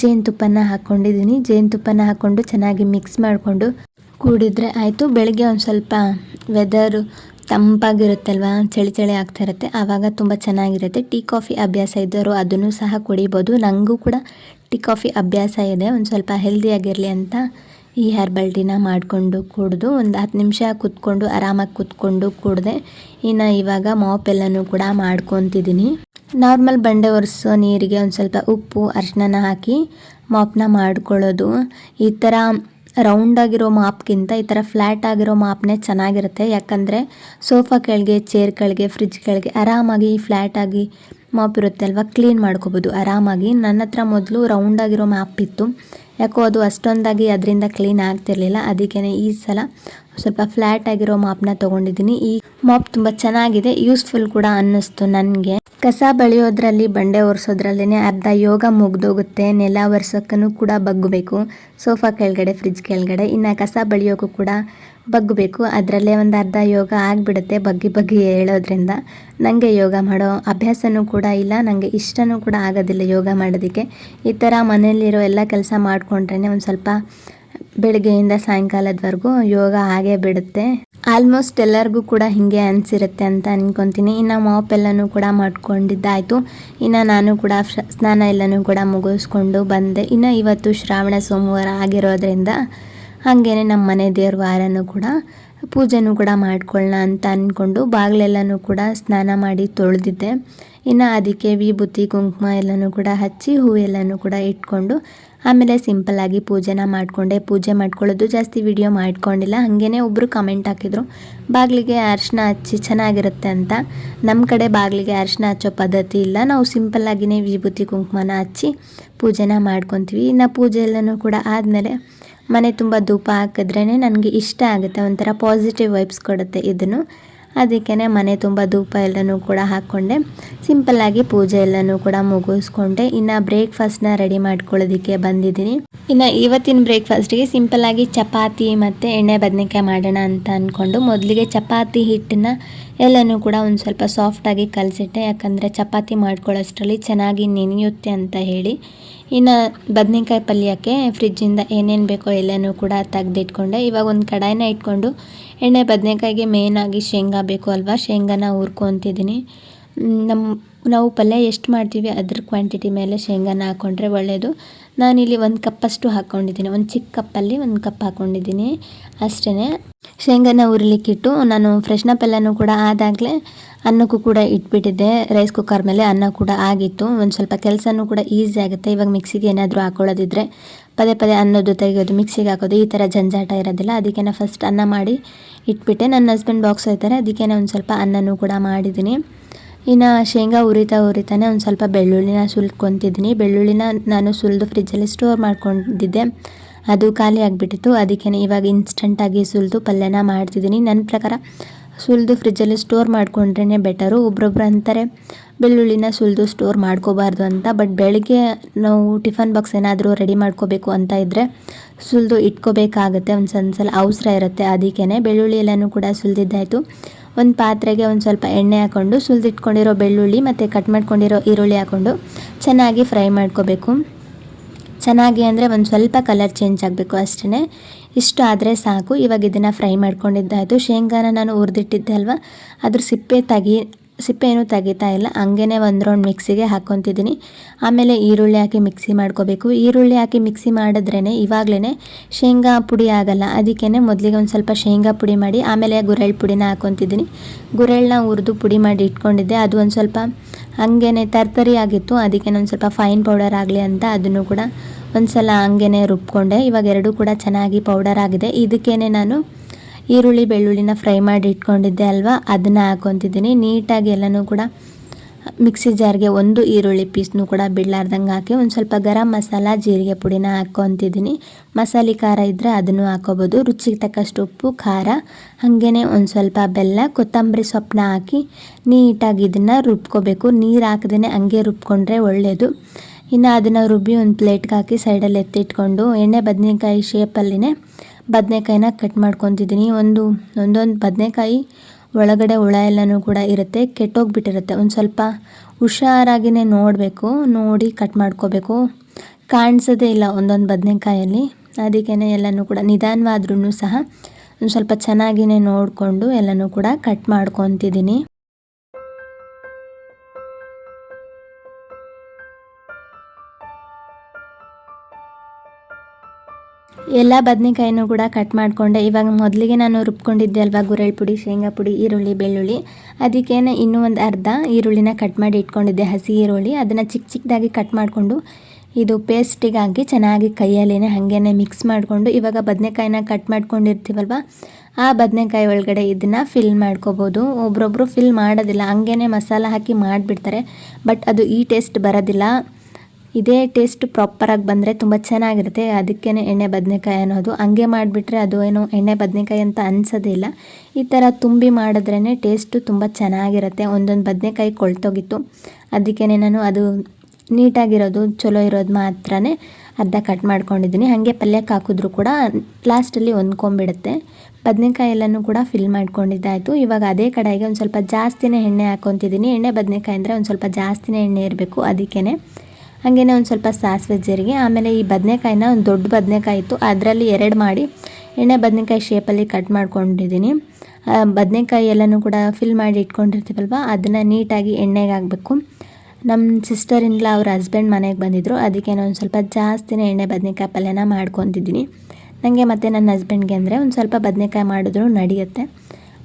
ಜೇನುತುಪ್ಪನ ಹಾಕ್ಕೊಂಡಿದ್ದೀನಿ ಜೇನುತುಪ್ಪನ ಹಾಕ್ಕೊಂಡು ಚೆನ್ನಾಗಿ ಮಿಕ್ಸ್ ಮಾಡಿಕೊಂಡು ಕೂಡಿದರೆ ಆಯಿತು. ಬೆಳಗ್ಗೆ ಒಂದು ಸ್ವಲ್ಪ ವೆದರು ತಂಪಾಗಿರುತ್ತಲ್ವ? ಚಳಿ ಚಳಿ ಆಗ್ತಾ ಆವಾಗ ತುಂಬ ಚೆನ್ನಾಗಿರುತ್ತೆ. ಟೀ, ಕಾಫಿ ಅಭ್ಯಾಸ ಇದ್ದವರು ಅದನ್ನು ಸಹ ಕುಡಿಬೋದು. ನನಗೂ ಕೂಡ ಟೀ, ಕಾಫಿ ಅಭ್ಯಾಸ ಇದೆ. ಒಂದು ಸ್ವಲ್ಪ ಹೆಲ್ದಿಯಾಗಿರಲಿ ಅಂತ ಈ ಹರ್ಬಲ್ ಟೀನ ಮಾಡಿಕೊಂಡು ಕುಡಿದು ಒಂದು ಹತ್ತು ನಿಮಿಷ ಕುತ್ಕೊಂಡು ಆರಾಮಾಗಿ ಕುತ್ಕೊಂಡು ಕುಡಿದೆ. ಇನ್ನು ಇವಾಗ ಮಾಪ್ ಎಲ್ಲನೂ ಕೂಡ ಮಾಡ್ಕೊತಿದ್ದೀನಿ ನಾರ್ಮಲ್ ಬಂಡೆ ಒರೆಸೋ ನೀರಿಗೆ ಒಂದು ಸ್ವಲ್ಪ ಉಪ್ಪು ಅರಿಶಿನ ಹಾಕಿ ಮಾಪ್ನ ಮಾಡ್ಕೊಳ್ಳೋದು. ಈ ಥರ ರೌಂಡ್ ಆಗಿರೋ ಮಾಪ್ಗಿಂತ ಈ ಥರ ಫ್ಲ್ಯಾಟ್ ಆಗಿರೋ ಮಾಪ್ನೇ ಚೆನ್ನಾಗಿರುತ್ತೆ. ಯಾಕಂದರೆ ಸೋಫಾ ಕೆಳಗೆ, ಚೇರ್ ಕೆಳಗೆ, ಫ್ರಿಜ್ ಕೆಳಗೆ ಆರಾಮಾಗಿ ಫ್ಲ್ಯಾಟ್ ಆಗಿ ಮಾಪ್ ಇರುತ್ತೆ ಅಲ್ವಾ ಕ್ಲೀನ್ ಮಾಡ್ಕೋಬೋದು. ಆರಾಮಾಗಿ. ನನ್ನ ಹತ್ರ ಮೊದಲು ರೌಂಡಾಗಿರೋ ಮಾಪ್ ಇತ್ತು. ಯಾಕೋ ಅದು ಅಷ್ಟೊಂದಾಗಿ ಅದರಿಂದ ಕ್ಲೀನ್ ಆಗ್ತಿರ್ಲಿಲ್ಲ. ಅದಕ್ಕೇ ಈ ಸಲ ಸ್ವಲ್ಪ ಫ್ಲಾಟ್ ಆಗಿರೋ ಮಾಪ್ನ ತೊಗೊಂಡಿದ್ದೀನಿ. ಈ ಮಾಪ್ ತುಂಬಾ ಚೆನ್ನಾಗಿದೆ ಯೂಸ್ಫುಲ್ ಕೂಡ ಅನ್ನಿಸ್ತು ನನಗೆ. ಕಸ ಬಳಿಯೋದ್ರಲ್ಲಿ, ಬಂಡೆ ಒರೆಸೋದ್ರಲ್ಲೇ ಅರ್ಧ ಯೋಗ ಮುಗ್ದೋಗುತ್ತೆ, ನೆಲ ಒರೆಸೋಕ್ಕೂ ಕೂಡ ಬಗ್ಗಬೇಕು. ಸೋಫಾ ಕೆಳಗಡೆ ಫ್ರಿಜ್ ಕೆಳಗಡೆ, ಇನ್ನು ಕಸ ಬಳಿಯೋಕ್ಕೂ ಕೂಡ ಬಗ್ಗಬೇಕು. ಅದರಲ್ಲೇ ಒಂದು ಅರ್ಧ ಯೋಗ ಆಗಿಬಿಡುತ್ತೆ ಬಗ್ಗಿ ಬಗ್ಗಿ ಹೇಳೋದ್ರಿಂದ. ನನಗೆ ಯೋಗ ಮಾಡೋ ಅಭ್ಯಾಸನೂ ಕೂಡ ಇಲ್ಲ ನನಗೆ ಇಷ್ಟನೂ ಕೂಡ ಆಗೋದಿಲ್ಲ ಯೋಗ ಮಾಡೋದಕ್ಕೆ. ಈ ಥರ ಮನೆಯಲ್ಲಿರೋ ಎಲ್ಲ ಕೆಲಸ ಮಾಡಿಕೊಂಡ್ರೆ ಒಂದು ಸ್ವಲ್ಪ ಬೆಳಗ್ಗೆಯಿಂದ ಸಾಯಂಕಾಲದವರೆಗೂ ಯೋಗ ಹಾಗೆ ಬಿಡುತ್ತೆ. ಆಲ್ಮೋಸ್ಟ್ ಎಲ್ಲರಿಗೂ ಕೂಡ ಹಿಂಗೆ ಅನಿಸಿರುತ್ತೆ ಅಂತ ಅನ್ಕೊಂತೀನಿ. ಇನ್ನು ಮಾಪ್ ಎಲ್ಲನೂ ಕೂಡ ಮಾಡ್ಕೊಂಡಿದ್ದಾಯಿತು. ಇನ್ನು ನಾನು ಕೂಡ ಸ್ನಾನ ಎಲ್ಲನೂ ಕೂಡ ಮುಗಿಸ್ಕೊಂಡು ಬಂದೆ. ಇನ್ನು ಇವತ್ತು ಶ್ರಾವಣ ಸೋಮವಾರ ಆಗಿರೋದ್ರಿಂದ ಹಾಗೇನೆ ನಮ್ಮ ಮನೆ ದೇವ್ರ ವಾರನೂ ಕೂಡ ಪೂಜೆನೂ ಕೂಡ ಮಾಡ್ಕೊಳ್ಳೋಣ ಅಂತ ಅಂದ್ಕೊಂಡು ಬಾಗಿಲೆಲ್ಲನೂ ಕೂಡ ಸ್ನಾನ ಮಾಡಿ ತೊಳೆದಿದ್ದೆ. ಇನ್ನು ಅದಕ್ಕೆ ವಿಭೂತಿ, ಕುಂಕುಮ ಎಲ್ಲನೂ ಕೂಡ ಹಚ್ಚಿ ಹೂವೆಲ್ಲನೂ ಕೂಡ ಇಟ್ಕೊಂಡು ಆಮೇಲೆ ಸಿಂಪಲ್ಲಾಗಿ ಪೂಜೆನ ಮಾಡಿಕೊಂಡೆ. ಪೂಜೆ ಮಾಡ್ಕೊಳ್ಳೋದು ಜಾಸ್ತಿ ವಿಡಿಯೋ ಮಾಡ್ಕೊಂಡಿಲ್ಲ. ಹಾಗೇ ಒಬ್ಬರು ಕಮೆಂಟ್ ಹಾಕಿದರು. ಬಾಗಿಲಿಗೆ ಅರ್ಶಿನ ಹಚ್ಚಿ ಚೆನ್ನಾಗಿರುತ್ತೆ ಅಂತ. ನಮ್ಮ ಕಡೆ ಬಾಗಿಲಿಗೆ ಅರ್ಶಿನ ಹಚ್ಚೋ ಪದ್ಧತಿ ಇಲ್ಲ. ನಾವು ಸಿಂಪಲ್ಲಾಗಿಯೇ ವಿಭೂತಿ ಕುಂಕುಮನ ಹಚ್ಚಿ ಪೂಜೆನ ಮಾಡ್ಕೊತೀವಿ. ಇನ್ನು ಪೂಜೆ ಎಲ್ಲನೂ ಕೂಡ ಆದಮೇಲೆ ಮನೆ ತುಂಬ ಧೂಪ ಹಾಕಿದ್ರೇ ನನಗೆ ಇಷ್ಟ ಆಗುತ್ತೆ. ಒಂಥರ ಪಾಸಿಟಿವ್ ವೈಬ್ಸ್ ಕೊಡುತ್ತೆ ಇದನ್ನು. ಅದಕ್ಕೇ ಮನೆ ತುಂಬ ಧೂಪ ಎಲ್ಲನೂ ಕೂಡ ಹಾಕ್ಕೊಂಡೆ. ಸಿಂಪಲ್ಲಾಗಿ ಪೂಜೆ ಎಲ್ಲನೂ ಕೂಡ ಮುಗಿಸ್ಕೊಂಡೆ. ಇನ್ನು ಬ್ರೇಕ್ಫಾಸ್ಟ್ನ ರೆಡಿ ಮಾಡ್ಕೊಳ್ಳೋದಕ್ಕೆ ಬಂದಿದ್ದೀನಿ. ಇನ್ನು ಇವತ್ತಿನ ಬ್ರೇಕ್ಫಾಸ್ಟಿಗೆ ಸಿಂಪಲ್ಲಾಗಿ ಚಪಾತಿ ಮತ್ತು ಎಣ್ಣೆ ಬದನೆಕಾಯಿ ಮಾಡೋಣ ಅಂತ ಅಂದ್ಕೊಂಡು ಮೊದಲಿಗೆ ಚಪಾತಿ ಹಿಟ್ಟನ್ನ ಎಲ್ಲನೂ ಕೂಡ ಒಂದು ಸ್ವಲ್ಪ ಸಾಫ್ಟಾಗಿ ಕಲಸಿಟ್ಟೆ. ಯಾಕಂದರೆ ಚಪಾತಿ ಮಾಡ್ಕೊಳ್ಳೋಷ್ಟರಲ್ಲಿ ಚೆನ್ನಾಗಿ ನೆನೆಯುತ್ತೆ ಅಂತ ಹೇಳಿ. ಇನ್ನು ಬದನೆಕಾಯಿ ಪಲ್ಯಕ್ಕೆ ಫ್ರಿಜ್ಜಿಂದ ಏನೇನು ಬೇಕೋ ಎಲ್ಲನೂ ಕೂಡ ತೆಗೆದಿಟ್ಕೊಂಡೆ. ಇವಾಗ ಒಂದು ಕಡಾಯಿನ ಇಟ್ಕೊಂಡು ಎಣ್ಣೆ ಬದನೆಕಾಯಿಗೆ ಮೇಯ್ನಾಗಿ ಶೇಂಗಾ ಬೇಕು ಅಲ್ವಾ? ಶೇಂಗಾನ ಹುರ್ಕೊತಿದ್ದೀನಿ. ನಮ್ಮ ನಾವು ಪಲ್ಯ ಎಷ್ಟು ಮಾಡ್ತೀವಿ ಅದ್ರ ಕ್ವಾಂಟಿಟಿ ಮೇಲೆ ಶೇಂಗಾನ ಹಾಕ್ಕೊಂಡ್ರೆ ಒಳ್ಳೆಯದು ನಾನಿಲ್ಲಿ ಒಂದು ಕಪ್ಪಷ್ಟು ಹಾಕ್ಕೊಂಡಿದ್ದೀನಿ ಒಂದು ಚಿಕ್ಕ ಕಪ್ಪಲ್ಲಿ ಒಂದು ಕಪ್ ಹಾಕ್ಕೊಂಡಿದ್ದೀನಿ ಅಷ್ಟೇ ಶೇಂಗಾನ ಉರಿಲಿಕ್ಕಿಟ್ಟು ನಾನು ಫ್ರೆಶ್ನಪ್ ಎಲ್ಲನೂ ಕೂಡ ಆದಾಗಲೇ ಅನ್ನಕ್ಕೂ ಕೂಡ ಇಟ್ಬಿಟ್ಟಿದ್ದೆ. ರೈಸ್ ಕುಕ್ಕರ್ ಮೇಲೆ ಅನ್ನ ಕೂಡ ಆಗಿತ್ತು. ಒಂದು ಸ್ವಲ್ಪ ಕೆಲಸನೂ ಕೂಡ ಈಸಿ ಆಗುತ್ತೆ. ಇವಾಗ ಮಿಕ್ಸಿಗೆ ಏನಾದರೂ ಹಾಕೊಳ್ಳೋದಿದ್ರೆ ಪದೇ ಪದೇ ಅನ್ನೋದು ತೆಗೆಯೋದು ಮಿಕ್ಸಿಗೆ ಹಾಕೋದು, ಈ ಥರ ಜಂಜಾಟ ಇರೋದಿಲ್ಲ. ಅದಕ್ಕೆ ನಾನು ಫಸ್ಟ್ ಅನ್ನ ಮಾಡಿ ಇಟ್ಬಿಟ್ಟೆ. ನನ್ನ ಹಸ್ಬೆಂಡ್ ಬಾಕ್ಸ್ ಹೋಗ್ತಾರೆ. ಅದಕ್ಕೆ ಒಂದು ಸ್ವಲ್ಪ ಅನ್ನನೂ ಕೂಡ ಮಾಡಿದ್ದೀನಿ. ಇನ್ನು ಶೇಂಗಾ ಉರಿತಾ ಉರಿತಾನೆ ಒಂದು ಸ್ವಲ್ಪ ಬೆಳ್ಳುಳ್ಳಿನ ಸುಲ್ಕೊತಿದ್ದೀನಿ ಬೆಳ್ಳುಳ್ಳಿನ ನಾನು ಸುಲಿದು ಫ್ರಿಜ್ಜಲ್ಲಿ ಸ್ಟೋರ್ ಮಾಡ್ಕೊಂಡಿದ್ದೆ. ಅದು ಖಾಲಿ ಆಗಿಬಿಟ್ಟಿತ್ತು. ಅದಕ್ಕೆ ಇವಾಗ ಇನ್ಸ್ಟೆಂಟಾಗಿ ಸುಲಿದು ಪಲ್ಯನ ಮಾಡ್ತಿದ್ದೀನಿ. ನನ್ನ ಪ್ರಕಾರ ಸುಲಿದು ಫ್ರಿಜ್ಜಲ್ಲಿ ಸ್ಟೋರ್ ಮಾಡಿಕೊಂಡ್ರೇ ಬೆಟರು ಒಬ್ರೊಬ್ರು ಅಂತಾರೆ, ಬೆಳ್ಳುಳ್ಳಿನ ಸುಲಿದು ಸ್ಟೋರ್ ಮಾಡ್ಕೋಬಾರ್ದು ಅಂತ. ಬಟ್ ಬೆಳಗ್ಗೆ ನಾವು ಟಿಫನ್ ಬಾಕ್ಸ್ ಏನಾದರೂ ರೆಡಿ ಮಾಡ್ಕೋಬೇಕು ಅಂತ ಇದ್ದರೆ ಸುಲಿದು ಇಟ್ಕೋಬೇಕಾಗುತ್ತೆ. ಒಂದು ಸಣ್ಣ ಸಲ ಅವಸರ ಇರುತ್ತೆ ಅದಕ್ಕೇ ಬೆಳ್ಳುಳ್ಳಿ ಎಲ್ಲನೂ ಕೂಡ ಸುಲಿದಿದ್ದಾಯಿತು. ಒಂದು ಪಾತ್ರೆಗೆ ಒಂದು ಸ್ವಲ್ಪ ಎಣ್ಣೆ ಹಾಕ್ಕೊಂಡು ಸುಲಿದಿಟ್ಕೊಂಡಿರೋ ಬೆಳ್ಳುಳ್ಳಿ ಮತ್ತು ಕಟ್ ಮಾಡ್ಕೊಂಡಿರೋ ಈರುಳ್ಳಿ ಹಾಕ್ಕೊಂಡು ಚೆನ್ನಾಗಿ ಫ್ರೈ ಮಾಡ್ಕೋಬೇಕು. ಚೆನ್ನಾಗಿ ಅಂದರೆ ಒಂದು ಸ್ವಲ್ಪ ಕಲರ್ ಚೇಂಜ್ ಆಗಬೇಕು ಅಷ್ಟೇ ಇಷ್ಟು ಆದರೆ ಸಾಕು. ಇವಾಗ ಇದನ್ನು ಫ್ರೈ ಮಾಡ್ಕೊಂಡಿದ್ದಾಯಿತು ಶೇಂಗಾನ ನಾನು ಹುರಿದಿಟ್ಟಿದ್ದೆ ಅಲ್ವಾ? ಅದ್ರ ಸಿಪ್ಪೆ ತೆಗಿ, ಸಿಪ್ಪೆ ಏನೂ ತೆಗಿತಾ ಇಲ್ಲ. ಹಂಗೇ ಒಂದು ರೌಂಡ್ ಮಿಕ್ಸಿಗೆ ಹಾಕ್ಕೊತಿದ್ದೀನಿ ಆಮೇಲೆ ಈರುಳ್ಳಿ ಹಾಕಿ ಮಿಕ್ಸಿ ಮಾಡ್ಕೋಬೇಕು. ಈರುಳ್ಳಿ ಹಾಕಿ ಮಿಕ್ಸಿ ಮಾಡಿದ್ರೇ ಇವಾಗಲೇ ಶೇಂಗಾ ಪುಡಿ ಆಗಲ್ಲ. ಅದಕ್ಕೇ ಮೊದಲಿಗೆ ಒಂದು ಸ್ವಲ್ಪ ಶೇಂಗಾ ಪುಡಿ ಮಾಡಿ ಆಮೇಲೆ ಗುರೆಳ್ ಪುಡಿನ ಹಾಕ್ಕೊತಿದ್ದೀನಿ ಗುರೆಳ್ನ ಹುರಿದು ಪುಡಿ ಮಾಡಿ ಇಟ್ಕೊಂಡಿದ್ದೆ. ಅದು ಒಂದು ಸ್ವಲ್ಪ ಹಂಗೇ ತರ್ತರಿ ಆಗಿತ್ತು ಅದಕ್ಕೆ ನಾನು ಸ್ವಲ್ಪ ಫೈನ್ ಪೌಡರ್ ಆಗಲಿ ಅಂತ ಅದನ್ನು ಕೂಡ ಒಂದು ಸಲ ಹಂಗೇ ರುಬ್ಕೊಂಡೆ. ಇವಾಗ ಎರಡೂ ಕೂಡ ಚೆನ್ನಾಗಿ ಪೌಡರ್ ಆಗಿದೆ. ಇದಕ್ಕೇ ನಾನು ಈರುಳ್ಳಿ ಬೆಳ್ಳುಳ್ಳಿನ ಫ್ರೈ ಮಾಡಿ ಇಟ್ಕೊಂಡಿದ್ದೆ ಅಲ್ವಾ? ಅದನ್ನು ಹಾಕೊತಿದ್ದೀನಿ. ನೀಟಾಗಿ ಎಲ್ಲನೂ ಕೂಡ ಮಿಕ್ಸಿ ಜಾರ್ಗೆ ಒಂದು ಈರುಳ್ಳಿ ಪೀಸ್ನು ಕೂಡ ಬಿಡ್ಲಾರ್ದಂಗೆ ಹಾಕಿ ಒಂದು ಸ್ವಲ್ಪ ಗರಂ ಮಸಾಲ ಜೀರಿಗೆ ಪುಡಿನ ಹಾಕ್ಕೊತಿದ್ದೀನಿ ಮಸಾಲೆ ಖಾರ ಇದ್ದರೆ ಅದನ್ನು ಹಾಕೋಬೋದು ರುಚಿಗೆ ತಕ್ಕಷ್ಟು ಉಪ್ಪು, ಖಾರ ಹಾಗೇ ಒಂದು ಸ್ವಲ್ಪ ಬೆಲ್ಲ, ಕೊತ್ತಂಬರಿ ಸೊಪ್ಪನ್ನ ಹಾಕಿ ನೀಟಾಗಿ ಇದನ್ನು ರುಬ್ಕೋಬೇಕು. ನೀರು ಹಾಕದೇ ಹಂಗೆ ರುಬ್ಕೊಂಡ್ರೆ ಒಳ್ಳೆಯದು ಇನ್ನು ಅದನ್ನು ರುಬ್ಬಿ ಒಂದು ಪ್ಲೇಟ್ಗೆ ಹಾಕಿ ಸೈಡಲ್ಲಿ ಎತ್ತಿಟ್ಕೊಂಡು ಎಣ್ಣೆ ಬದನೆಕಾಯಿ ಶೇಪಲ್ಲಿನೇ ಬದನೆಕಾಯಿನ ಕಟ್ ಮಾಡ್ಕೊತಿದ್ದೀನಿ ಒಂದು, ಒಂದೊಂದು ಬದನೆಕಾಯಿ ಒಳಗಡೆ ಹುಳ ಎಲ್ಲನೂ ಕೂಡ ಇರುತ್ತೆ, ಕೆಟ್ಟೋಗ್ಬಿಟ್ಟಿರುತ್ತೆ. ಒಂದು ಸ್ವಲ್ಪ ಹುಷಾರಾಗಿಯೇ ನೋಡಬೇಕು, ನೋಡಿ ಕಟ್ ಮಾಡ್ಕೋಬೇಕು. ಕಾಣಿಸೋದೇ ಇಲ್ಲ ಒಂದೊಂದು ಬದನೆಕಾಯಲ್ಲಿ. ಅದಕ್ಕೇ ಎಲ್ಲನೂ ಕೂಡ ನಿಧಾನವಾದ್ರೂ ಸಹ ಒಂದು ಸ್ವಲ್ಪ ಚೆನ್ನಾಗಿಯೇ ನೋಡಿಕೊಂಡು ಎಲ್ಲನೂ ಕೂಡ ಕಟ್ ಮಾಡ್ಕೊತಿದ್ದೀನಿ. ಎಲ್ಲ ಬದನೆಕಾಯಿನೂ ಕೂಡ ಕಟ್ ಮಾಡಿಕೊಂಡೆ. ಇವಾಗ ಮೊದಲಿಗೆ ನಾನು ರುಬ್ಕೊಂಡಿದ್ದೆ ಅಲ್ವಾ ಗುರೆಳ್ ಪುಡಿ, ಶೇಂಗಾ ಪುಡಿ, ಈರುಳ್ಳಿ, ಬೆಳ್ಳುಳ್ಳಿ. ಅದಕ್ಕೇನೆ ಇನ್ನೂ ಒಂದು ಅರ್ಧ ಈರುಳ್ಳಿನ ಕಟ್ ಮಾಡಿ ಇಟ್ಕೊಂಡಿದ್ದೆ, ಹಸಿ ಈರುಳ್ಳಿ. ಅದನ್ನು ಚಿಕ್ಕ ಚಿಕ್ಕದಾಗಿ ಕಟ್ ಮಾಡಿಕೊಂಡು ಇದು ಪೇಸ್ಟಿಗಾಗಿ ಚೆನ್ನಾಗಿ ಕೈಯಲ್ಲೇ ಹಾಗೇನೆ ಮಿಕ್ಸ್ ಮಾಡಿಕೊಂಡು ಇವಾಗ ಬದನೆಕಾಯಿನ ಕಟ್ ಮಾಡ್ಕೊಂಡಿರ್ತೀವಲ್ವ, ಆ ಬದನೆಕಾಯಿ ಒಳಗಡೆ ಇದನ್ನು ಫಿಲ್ ಮಾಡ್ಕೋಬೋದು. ಒಬ್ರೊಬ್ರು ಫಿಲ್ ಮಾಡೋದಿಲ್ಲ ಹಂಗೇ ಮಸಾಲ ಹಾಕಿ ಮಾಡಿಬಿಡ್ತಾರೆ. ಬಟ್ ಅದು ಈ ಟೇಸ್ಟ್ ಬರೋದಿಲ್ಲ. ಇದೇ ಟೇಸ್ಟ್ ಪ್ರಾಪರಾಗಿ ಬಂದರೆ ತುಂಬ ಚೆನ್ನಾಗಿರುತ್ತೆ. ಅದಕ್ಕೇ ಎಣ್ಣೆ, ಬದನೆಕಾಯಿ ಅನ್ನೋದು. ಹಂಗೆ ಮಾಡಿಬಿಟ್ರೆ ಅದು ಏನು ಎಣ್ಣೆ, ಬದನೆಕಾಯಿ ಅಂತ ಅನ್ಸೋದೇ ಇಲ್ಲ. ಈ ಥರ ತುಂಬಿ ಮಾಡಿದ್ರೇ ಟೇಸ್ಟು ತುಂಬ ಚೆನ್ನಾಗಿರುತ್ತೆ. ಒಂದೊಂದು ಬದನೆಕಾಯಿ ಕೊಳ್ತೋಗಿತ್ತು. ಅದಕ್ಕೇ ನಾನು ಅದು ನೀಟಾಗಿರೋದು, ಚಲೋ ಇರೋದು ಮಾತ್ರನೇ ಅರ್ಧ ಕಟ್ ಮಾಡ್ಕೊಂಡಿದ್ದೀನಿ. ಹಾಗೆ ಪಲ್ಯಕ್ಕೆ ಹಾಕಿದ್ರು ಕೂಡ ಲಾಸ್ಟಲ್ಲಿ ಹೊಂದ್ಕೊಂಬಿಡುತ್ತೆ ಬದನೆಕಾಯಿ ಎಲ್ಲನೂ ಕೂಡ ಫಿಲ್ ಮಾಡ್ಕೊಂಡಿದ್ದಾಯಿತು. ಇವಾಗ ಅದೇ ಕಡೆಗೆ ಒಂದು ಸ್ವಲ್ಪ ಜಾಸ್ತಿನೇ ಎಣ್ಣೆ ಹಾಕ್ಕೊತಿದ್ದೀನಿ ಎಣ್ಣೆ, ಬದನೆಕಾಯಿ ಅಂದರೆ ಒಂದು ಸ್ವಲ್ಪ ಜಾಸ್ತಿನೇ ಎಣ್ಣೆ ಇರಬೇಕು. ಅದಕ್ಕೇ ಹಾಗೇನೆ ಒಂದು ಸ್ವಲ್ಪ ಸಾಸಿವೆ ಜೀರಿಗೆ, ಆಮೇಲೆ ಈ ಬದನೆಕಾಯಿನ ಒಂದು ದೊಡ್ಡ ಬದನೆಕಾಯಿ ಇತ್ತು, ಅದರಲ್ಲಿ ಎರಡು ಮಾಡಿ ಎಣ್ಣೆ ಬದನೆಕಾಯಿ ಶೇಪಲ್ಲಿ ಕಟ್ ಮಾಡ್ಕೊಂಡಿದ್ದೀನಿ. ಬದನೆಕಾಯಿ ಎಲ್ಲನೂ ಕೂಡ ಫಿಲ್ ಮಾಡಿ ಇಟ್ಕೊಂಡಿರ್ತೀವಲ್ವ, ಅದನ್ನು ನೀಟಾಗಿ ಎಣ್ಣೆಗೆ ಹಾಕ್ಬೇಕು. ನಮ್ಮ ಸಿಸ್ಟರ್ ಅವ್ರ ಹಸ್ಬೆಂಡ್ ಮನೆಗೆ ಬಂದಿದ್ದರು ಅದಕ್ಕೆ ನಾನು ಒಂದು ಸ್ವಲ್ಪ ಜಾಸ್ತಿನೇ ಎಣ್ಣೆ ಬದನೆಕಾಯಿ ಪಲ್ಯನ ಮಾಡ್ಕೊತಿದ್ದೀನಿ ನನಗೆ ಮತ್ತು ನನ್ನ ಹಸ್ಬೆಂಡ್ಗೆ ಅಂದರೆ ಒಂದು ಸ್ವಲ್ಪ ಬದನೆಕಾಯಿ ಮಾಡಿದ್ರು ನಡೆಯುತ್ತೆ.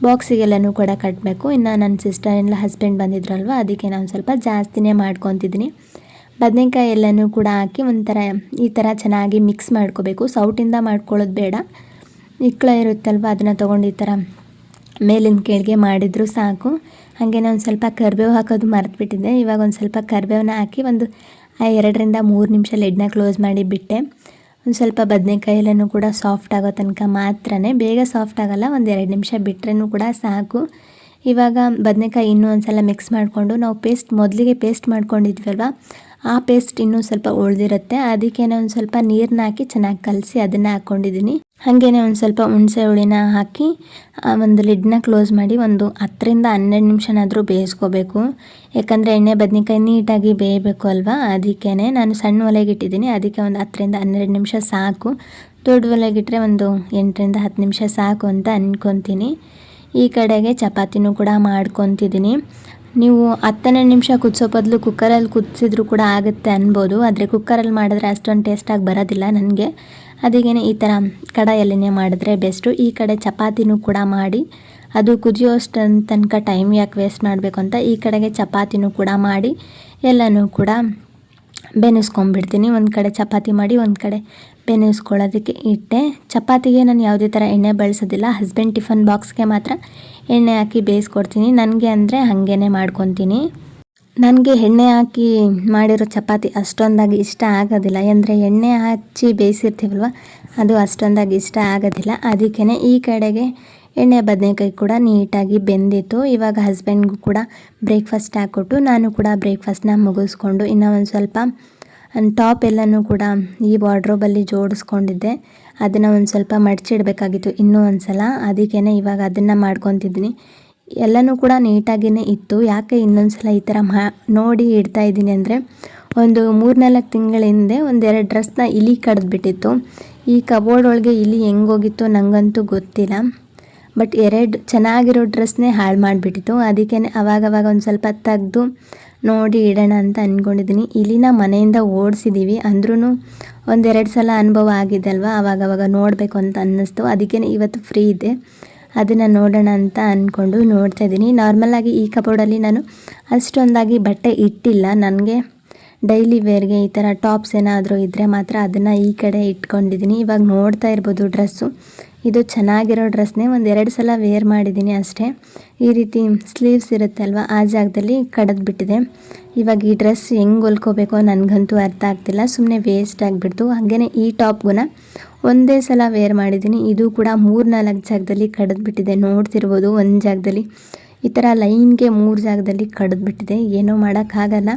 ಬಾಕ್ಸಿಗೆಲ್ಲನೂ ಕೂಡ ಕಟ್ಟಬೇಕು ಇನ್ನು ನನ್ನ ಸಿಸ್ಟರ್ ಹಸ್ಬೆಂಡ್ ಬಂದಿದ್ರಲ್ವ, ಅದಕ್ಕೆ ನಾನು ಸ್ವಲ್ಪ ಜಾಸ್ತಿನೇ ಮಾಡ್ಕೊತಿದ್ದೀನಿ ಬದನೆಕಾಯಿ ಎಲ್ಲನೂ ಕೂಡ ಹಾಕಿ ಒಂಥರ ಈ ಥರ ಚೆನ್ನಾಗಿ ಮಿಕ್ಸ್ ಮಾಡ್ಕೋಬೇಕು. ಸೌಟಿಂದ ಮಾಡ್ಕೊಳ್ಳೋದು ಬೇಡ. ಇಕ್ಕಳ ಇರುತ್ತಲ್ವ, ಅದನ್ನು ತೊಗೊಂಡು ಈ ಥರ ಮೇಲಿನ ಕೆಳಗೆ ಮಾಡಿದರೂ ಸಾಕು. ಹಾಗೆ ಒಂದು ಸ್ವಲ್ಪ ಕರಿಬೇವು ಹಾಕೋದು ಮರೆತುಬಿಟ್ಟಿದ್ದೆ. ಇವಾಗ ಒಂದು ಸ್ವಲ್ಪ ಕರಿಬೇವನ್ನ ಹಾಕಿ ಒಂದು ಎರಡರಿಂದ ಮೂರು ನಿಮಿಷ ಲೆಡ್ನ ಕ್ಲೋಸ್ ಮಾಡಿ ಬಿಟ್ಟೆ. ಒಂದು ಸ್ವಲ್ಪ ಬದನೆಕಾಯಿ ಎಲ್ಲನೂ ಕೂಡ ಸಾಫ್ಟ್ ಆಗೋ ತನಕ ಮಾತ್ರನೇ. ಬೇಗ ಸಾಫ್ಟ್ ಆಗೋಲ್ಲ, ಒಂದು ಎರಡು ನಿಮಿಷ ಬಿಟ್ಟರೂ ಕೂಡ ಸಾಕು. ಇವಾಗ ಬದನೆಕಾಯಿ ಇನ್ನೂ ಒಂದು ಸಲ ಮಿಕ್ಸ್ ಮಾಡಿಕೊಂಡು, ನಾವು ಪೇಸ್ಟ್ ಮೊದಲಿಗೆ ಪೇಸ್ಟ್ ಮಾಡ್ಕೊಂಡಿದ್ವಲ್ವ ಆ ಪೇಸ್ಟ್ ಇನ್ನೂ ಸ್ವಲ್ಪ ಉಳಿದಿರುತ್ತೆ. ಅದಕ್ಕೆ ಒಂದು ಸ್ವಲ್ಪ ನೀರನ್ನ ಹಾಕಿ ಚೆನ್ನಾಗಿ ಕಲಸಿ ಅದನ್ನು ಹಾಕ್ಕೊಂಡಿದ್ದೀನಿ ಹಾಗೇನೆ ಒಂದು ಸ್ವಲ್ಪ ಹುಣಸೆ ಹುಳಿನ ಹಾಕಿ ಒಂದು ಲಿಡ್ನ ಕ್ಲೋಸ್ ಮಾಡಿ ಒಂದು ಹತ್ತರಿಂದ ಹನ್ನೆರಡು ನಿಮಿಷನಾದರೂ ಬೇಯಿಸ್ಕೋಬೇಕು. ಯಾಕಂದರೆ ಎಣ್ಣೆ ಬದನೆಕಾಯಿ ನೀಟಾಗಿ ಬೇಯಬೇಕು ಅಲ್ವಾ? ಅದಕ್ಕೇ ನಾನು ಸಣ್ಣ ಒಲೆಗೆ ಇಟ್ಟಿದ್ದೀನಿ ಅದಕ್ಕೆ ಒಂದು ಹತ್ತರಿಂದ ಹನ್ನೆರಡು ನಿಮಿಷ ಸಾಕು. ದೊಡ್ಡ ಒಲೆಗಿಟ್ಟರೆ ಒಂದು ಎಂಟರಿಂದ ಹತ್ತು ನಿಮಿಷ ಸಾಕು ಅಂತ ಅಂದ್ಕೊತೀನಿ ಈ ಕಡೆಗೆ ಚಪಾತಿನೂ ಕೂಡ ಮಾಡ್ಕೊತಿದ್ದೀನಿ ನೀವು ಹತ್ತನ್ನೆರಡು ನಿಮಿಷ ಕುದಿಸೋ ಬದಲು ಕುಕ್ಕರಲ್ಲಿ ಕುದಿಸಿದ್ರು ಕೂಡ ಆಗುತ್ತೆ ಅನ್ಬೋದು. ಆದರೆ ಕುಕ್ಕರಲ್ಲಿ ಮಾಡಿದ್ರೆ ಅಷ್ಟೊಂದು ಟೇಸ್ಟಾಗಿ ಬರೋದಿಲ್ಲ ನನಗೆ. ಅದಕ್ಕೇ ಈ ಥರ ಕಡಾಯಲ್ಲಿನೇ ಮಾಡಿದ್ರೆ ಬೆಸ್ಟು ಈ ಕಡೆ ಚಪಾತಿನೂ ಕೂಡ ಮಾಡಿ. ಅದು ಕುದಿಯೋಷ್ಟು ತನಕ ಟೈಮ್ ಯಾಕೆ ವೇಸ್ಟ್ ಮಾಡಬೇಕು ಅಂತ ಈ ಕಡೆಗೆ ಚಪಾತಿನೂ ಕೂಡ ಮಾಡಿ. ಎಲ್ಲನೂ ಕೂಡ ಬೆನೆಸ್ಕೊಂಡ್ಬಿಡ್ತೀನಿ. ಒಂದು ಕಡೆ ಚಪಾತಿ ಮಾಡಿ, ಒಂದು ಕಡೆ ಬೆನೆಸ್ಕೊಳ್ಳೋದಕ್ಕೆ ಇಟ್ಟೆ. ಚಪಾತಿಗೆ ನಾನು ಯಾವುದೇ ಥರ ಎಣ್ಣೆ ಬಳಸೋದಿಲ್ಲ. ಹಸ್ಬೆಂಡ್ ಟಿಫನ್ ಬಾಕ್ಸ್ಗೆ ಮಾತ್ರ ಎಣ್ಣೆ ಹಾಕಿ ಬೇಯಿಸ್ಕೊಡ್ತೀನಿ. ನನಗೆ ಅಂದರೆ ಹಾಗೇ ಮಾಡ್ಕೊತೀನಿ. ನನಗೆ ಎಣ್ಣೆ ಹಾಕಿ ಮಾಡಿರೋ ಚಪಾತಿ ಅಷ್ಟೊಂದಾಗಿ ಇಷ್ಟ ಆಗೋದಿಲ್ಲ. ಅಂದರೆ ಎಣ್ಣೆ ಹಚ್ಚಿ ಬೇಯಿಸಿರ್ತೀವಲ್ವ, ಅದು ಅಷ್ಟೊಂದಾಗಿ ಇಷ್ಟ ಆಗೋದಿಲ್ಲ. ಅದಕ್ಕೇ ಈ ಕಡೆಗೆ ಎಣ್ಣೆ ಬದನೆಕಾಯಿ ಕೂಡ ನೀಟಾಗಿ ಬೆಂದಿತ್ತು. ಇವಾಗ ಹಸ್ಬೆಂಡ್ಗೂ ಕೂಡ ಬ್ರೇಕ್ಫಾಸ್ಟ್ ಹಾಕ್ಕೊಟ್ಟು ನಾನು ಕೂಡ ಬ್ರೇಕ್ಫಾಸ್ಟ್ನ ಮುಗಿಸ್ಕೊಂಡು ಇನ್ನೂ ಒಂದು ಸ್ವಲ್ಪ ಟಾಪ್ ಎಲ್ಲನೂ ಕೂಡ ಈ ವಾರ್ಡ್ರೋಬಲ್ಲಿ ಜೋಡಿಸ್ಕೊಂಡಿದ್ದೆ. ಅದನ್ನು ಒಂದು ಸ್ವಲ್ಪ ಮಡಚಿಡ್ಬೇಕಾಗಿತ್ತು ಇನ್ನೂ ಒಂದು ಸಲ ಅದಕ್ಕೇ ಇವಾಗ ಅದನ್ನು ಮಾಡ್ಕೊತಿದ್ದೀನಿ. ಎಲ್ಲನೂ ಕೂಡ ನೀಟಾಗಿಯೇ ಇತ್ತು. ಯಾಕೆ ಇನ್ನೊಂದು ಸಲ ಈ ಥರ ಮಾ, ನೋಡಿ ಇಡ್ತಾ ಇದ್ದೀನಿ ಅಂದರೆ, ಒಂದು ಮೂರು ನಾಲ್ಕು ತಿಂಗಳ ಹಿಂದೆ ಒಂದೆರಡು ಡ್ರೆಸ್ನ ಇಲಿ ಕಡ್ದುಬಿಟ್ಟಿತ್ತು. ಈ ಕಬೋರ್ಡ್ ಒಳಗೆ ಇಲಿ ಹೆಂಗೋಗಿತ್ತು ನನಗಂತೂ ಗೊತ್ತಿಲ್ಲ. ಬಟ್ ಎರಡು ಚೆನ್ನಾಗಿರೋ ಡ್ರೆಸ್ನೇ ಹಾಳು ಮಾಡಿಬಿಟ್ಟಿತ್ತು. ಅದಕ್ಕೇ ಅವಾಗವಾಗ ಒಂದು ಸ್ವಲ್ಪ ತೆಗ್ದು ನೋಡಿ ಇಡೋಣ ಅಂತ ಅಂದ್ಕೊಂಡಿದ್ದೀನಿ ಇಲ್ಲಿನ ಮನೆಯಿಂದ ಓಡಿಸಿದ್ದೀವಿ ಅಂದ್ರೂ ಒಂದೆರಡು ಸಲ ಅನುಭವ ಆಗಿದೆ ಅಲ್ವಾ ಅವಾಗವಾಗ ನೋಡಬೇಕು ಅಂತ ಅನ್ನಿಸ್ತು. ಅದಕ್ಕೆ ಇವತ್ತು ಫ್ರೀ ಇದೆ ಅದನ್ನು ನೋಡೋಣ ಅಂತ ಅಂದ್ಕೊಂಡು ನೋಡ್ತಾ ಇದ್ದೀನಿ. ನಾರ್ಮಲಾಗಿ ಈ ಕಬೋರ್ಡಲ್ಲಿ ನಾನು ಅಷ್ಟೊಂದಾಗಿ ಬಟ್ಟೆ ಇಟ್ಟಿಲ್ಲ. ನನಗೆ ಡೈಲಿ ವೇರ್ಗೆ ಈ ಥರ ಟಾಪ್ಸ್ ಏನಾದರೂ ಇದ್ದರೆ ಮಾತ್ರ ಅದನ್ನು ಈ ಕಡೆ ಇಟ್ಕೊಂಡಿದ್ದೀನಿ. ಇವಾಗ ನೋಡ್ತಾ ಇರ್ಬೋದು ಡ್ರೆಸ್ಸು. ಇದು ಚೆನ್ನಾಗಿರೋ ಡ್ರೆಸ್ನೇ ಒಂದು ಎರಡು ಸಲ ವೇರ್ ಮಾಡಿದ್ದೀನಿ ಅಷ್ಟೇ. ಈ ರೀತಿ ಸ್ಲೀವ್ಸ್ ಇರುತ್ತೆ ಅಲ್ವಾ? ಆ ಜಾಗದಲ್ಲಿ ಕಡದ್ಬಿಟ್ಟಿದೆ ಇವಾಗ ಈ ಡ್ರೆಸ್ ಹೆಂಗೆ ಹೊಲ್ಕೋಬೇಕು ನನಗಂತೂ ಅರ್ಥ ಆಗ್ತಿಲ್ಲ. ಸುಮ್ಮನೆ ವೇಸ್ಟ್ ಆಗಿಬಿಡ್ತು. ಹಾಗೆಯೇ ಈ ಟಾಪ್ಗೂ ಒಂದೇ ಸಲ ವೇರ್ ಮಾಡಿದ್ದೀನಿ. ಇದು ಕೂಡ ಮೂರು ನಾಲ್ಕು ಜಾಗದಲ್ಲಿ ಕಡದ್ಬಿಟ್ಟಿದೆ ನೋಡ್ತಿರ್ಬೋದು ಒಂದು ಜಾಗದಲ್ಲಿ. ಈ ಥರ ಲೈನ್ಗೆ ಮೂರು ಜಾಗದಲ್ಲಿ ಕಡಿದ್ಬಿಟ್ಟಿದೆ. ಏನೂ ಮಾಡೋಕ್ಕಾಗಲ್ಲ.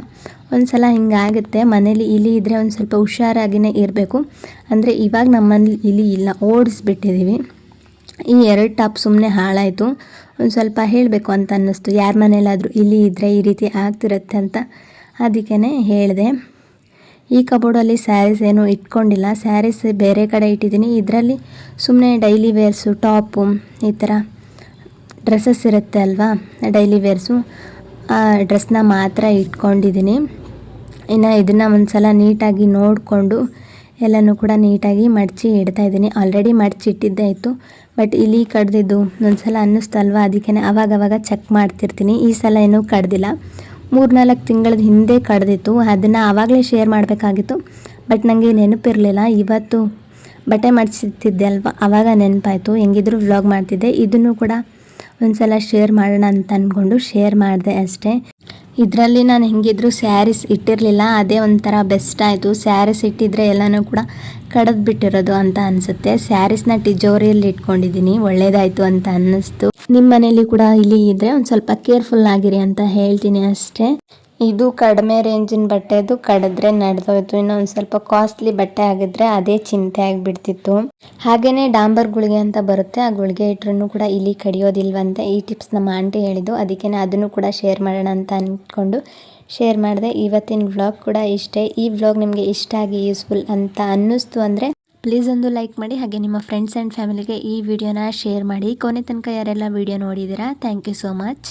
ಒಂದು ಸಲ ಹಿಂಗಾಗುತ್ತೆ. ಮನೇಲಿ ಇಲಿ ಇದ್ದರೆ ಒಂದು ಸ್ವಲ್ಪ ಹುಷಾರಾಗಿಯೇ ಇರಬೇಕು. ಅಂದರೆ ಇವಾಗ ನಮ್ಮಲ್ಲಿ ಇಲಿ ಇಲ್ಲ. ಓಡಿಸ್ಬಿಟ್ಟಿದ್ದೀವಿ ಈ ಎರಡು ಟಾಪ್ ಸುಮ್ಮನೆ ಹಾಳಾಯಿತು. ಒಂದು ಸ್ವಲ್ಪ ಹೇಳಬೇಕು ಅಂತ ಅನ್ನಿಸ್ತು. ಯಾರ ಮನೇಲಾದರೂ ಇಲಿ ಇದ್ದರೆ ಈ ರೀತಿ ಆಗ್ತಿರುತ್ತೆ ಅಂತ ಅದಕ್ಕೇ ಹೇಳಿದೆ. ಈ ಕಬೋರ್ಡಲ್ಲಿ ಸ್ಯಾರೀಸ್ ಏನೂ ಇಟ್ಕೊಂಡಿಲ್ಲ. ಸ್ಯಾರೀಸ್ ಬೇರೆ ಕಡೆ ಇಟ್ಟಿದ್ದೀನಿ. ಇದರಲ್ಲಿ ಸುಮ್ಮನೆ ಡೈಲಿ ವೇರ್ಸು ಟಾಪು ಈ ಥರ. ಡ್ರೆಸ್ಸಸ್ ಇರುತ್ತೆ ಅಲ್ವಾ? Daily wears. ಆ ಡ್ರೆಸ್ನ ಮಾತ್ರ ಇಟ್ಕೊಂಡಿದ್ದೀನಿ. ಇನ್ನು ಇದನ್ನು ಒಂದು ಸಲ ನೀಟಾಗಿ ನೋಡಿಕೊಂಡು ಎಲ್ಲನೂ ಕೂಡ ನೀಟಾಗಿ ಮಡಚಿ ಇಡ್ತಾ ಇದ್ದೀನಿ. ಆಲ್ರೆಡಿ ಮಡಚಿ ಇಟ್ಟಿದ್ದೇ ಇತ್ತು. ಬಟ್ ಇಲ್ಲಿ ಕಡ್ದಿದ್ದು ಒಂದು ಸಲ ಅನ್ನಿಸ್ತಲ್ವ? ಅದಕ್ಕೆ ಅವಾಗವಾಗ ಚೆಕ್ ಮಾಡ್ತಿರ್ತೀನಿ. ಈ ಸಲ ಏನೂ ಕಡ್ದಿಲ್ಲ. ಮೂರ್ನಾಲ್ಕು ತಿಂಗಳದ ಹಿಂದೆ ಕಡ್ದಿತ್ತು. ಅದನ್ನು ಆವಾಗಲೇ ಶೇರ್ ಮಾಡಬೇಕಾಗಿತ್ತು. ಬಟ್ ನನಗೆ ನೆನಪಿರಲಿಲ್ಲ. ಇವತ್ತು ಬಟ್ಟೆ ಮಡಿಸಿತ್ತಿದ್ದೆ ಅಲ್ವಾ? ಆವಾಗ ನೆನಪಾಯಿತು. ಹೆಂಗಿದ್ರು ವ್ಲಾಗ್ ಮಾಡ್ತಿದ್ದೆ. ಇದನ್ನು ಕೂಡ ಒಂದ್ಸಲ ಶೇರ್ ಮಾಡೋಣ ಅಂತ ಅಂದ್ಕೊಂಡು ಶೇರ್ ಮಾಡಿದೆ ಅಷ್ಟೇ. ಇದರಲ್ಲಿ ನಾನು ಹೆಂಗಿದ್ರು ಸ್ಯಾರೀಸ್ ಇಟ್ಟಿರಲಿಲ್ಲ, ಅದೇ ಒಂಥರ ಬೆಸ್ಟ್ ಆಯಿತು. ಸ್ಯಾರೀಸ್ ಇಟ್ಟಿದ್ರೆ ಎಲ್ಲನೂ ಕೂಡ ಕಡದ್ ಬಿಟ್ಟಿರೋದು ಅಂತ ಅನಿಸುತ್ತೆ. ಸ್ಯಾರೀಸ್ನ ಟಿಜೋರಿಯಲ್ಲಿ ಇಟ್ಕೊಂಡಿದ್ದೀನಿ ಒಳ್ಳೇದಾಯಿತು ಅಂತ ಅನ್ನಿಸ್ತು. ನಿಮ್ಮ ಮನೇಲಿ ಕೂಡ ಇಲ್ಲಿ ಇದ್ರೆ ಒಂದು ಸ್ವಲ್ಪ ಕೇರ್ಫುಲ್ ಆಗಿರಿ ಅಂತ ಹೇಳ್ತೀನಿ ಅಷ್ಟೇ. ಇದು ಕಡಿಮೆ ರೇಂಜಿನ ಬಟ್ಟೆದು ಕಡಿದ್ರೆ ನಡೆದೋಯ್ತು. ಇನ್ನು ಸ್ವಲ್ಪ ಕಾಸ್ಟ್ಲಿ ಬಟ್ಟೆ ಆಗಿದ್ರೆ ಅದೇ ಚಿಂತೆ ಆಗಿಬಿಡ್ತಿತ್ತು. ಹಾಗೇನೆ ಡಾಂಬರ್ ಗುಳಿಗೆ ಅಂತ ಬರುತ್ತೆ. ಆ ಗುಳಿಗೆ ಇಟ್ರೂ ಕೂಡ ಇಲ್ಲಿ ಕಡಿಯೋದಿಲ್ವಂತೆ. ಈ ಟಿಪ್ಸ್ ನಮ್ಮ ಆಂಟಿ ಹೇಳಿದ್ದು. ಅದಕ್ಕೆ ಅದನ್ನು ಕೂಡ ಶೇರ್ ಮಾಡೋಣ ಅಂತ ಅಂದ್ಕೊಂಡು ಶೇರ್ ಮಾಡಿದೆ. ಇವತ್ತಿನ ವ್ಲಾಗ್ ಕೂಡ ಇಷ್ಟೇ. ಈ ವ್ಲಾಗ್ ನಿಮಗೆ ಇಷ್ಟ ಆಗಿ ಯೂಸ್ಫುಲ್ ಅಂತ ಅನ್ನಿಸ್ತು ಅಂದರೆ ಪ್ಲೀಸ್ ಒಂದು ಲೈಕ್ ಮಾಡಿ. ಹಾಗೆ ನಿಮ್ಮ ಫ್ರೆಂಡ್ಸ್ ಆ್ಯಂಡ್ ಫ್ಯಾಮಿಲಿಗೆ ಈ ವಿಡಿಯೋನ ಶೇರ್ ಮಾಡಿ. ಕೊನೆ ತನಕ ಯಾರೆಲ್ಲ ವಿಡಿಯೋ ನೋಡಿದ್ದೀರಾ ಥ್ಯಾಂಕ್ ಯು ಸೋ ಮಚ್